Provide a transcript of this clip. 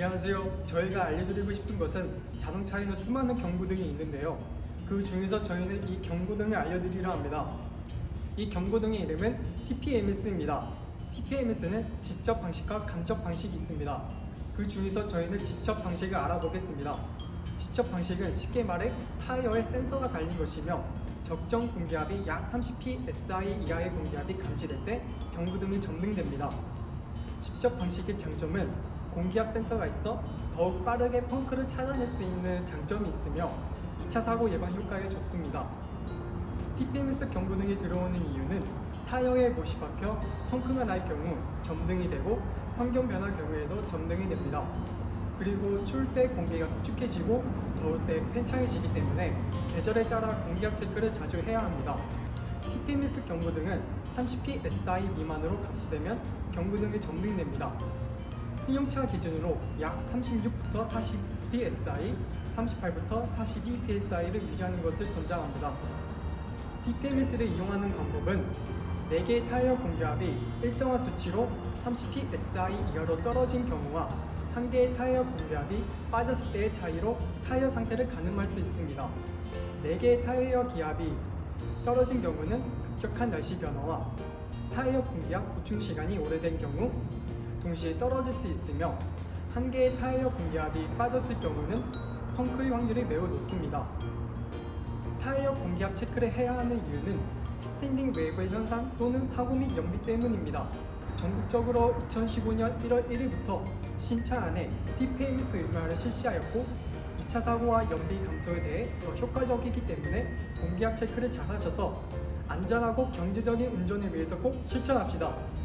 안녕하세요. 저희가 알려드리고 싶은 것은 자동차에는 수많은 경고등이 있는데요. 그 중에서 저희는 이 경고등을 알려드리려 합니다. 이 경고등의 이름은 TPMS입니다. TPMS는 직접 방식과 간접 방식이 있습니다. 그 중에서 저희는 직접 방식을 알아보겠습니다. 직접 방식은 쉽게 말해 타이어에 센서가 달린 것이며 적정 공기압이 약 30psi 이하의 공기압이 감지될 때 경고등이 점등됩니다. 직접 방식의 장점은 공기압 센서가 있어 더욱 빠르게 펑크를 찾아낼 수 있는 장점이 있으며 2차 사고 예방 효과에 좋습니다. TPMS 경고등이 들어오는 이유는 타이어에 못이 박혀 펑크가 날 경우 점등이 되고 환경 변화 경우에도 점등이 됩니다. 그리고 추울 때 공기가 수축해지고 더울 때 팽창해지기 때문에 계절에 따라 공기압 체크를 자주 해야 합니다. TPMS 경고등은 30psi 미만으로 감소되면 경고등이 점등됩니다. 승용차 기준으로 약 36부터 40psi, 38부터 42psi를 유지하는 것을 권장합니다. TPMS를 이용하는 방법은 4개의 타이어 공기압이 일정한 수치로 30psi 이하로 떨어진 경우와 1개의 타이어 공기압이 빠졌을 때의 차이로 타이어 상태를 가늠할 수 있습니다. 4개의 타이어 기압이 떨어진 경우는 급격한 날씨 변화와 타이어 공기압 보충 시간이 오래된 경우 동시에 떨어질 수 있으며 한 개의 타이어 공기압이 빠졌을 경우는 펑크의 확률이 매우 높습니다. 타이어 공기압 체크를 해야 하는 이유는 스탠딩 웨이브 현상 또는 사고 및 연비 때문입니다. 전국적으로 2015년 1월 1일부터 신차 안에 TPMS 의무화를 실시하였고 2차 사고와 연비 감소에 대해 더 효과적이기 때문에 공기압 체크를 잘 하셔서 안전하고 경제적인 운전을 위해서 꼭 실천합시다.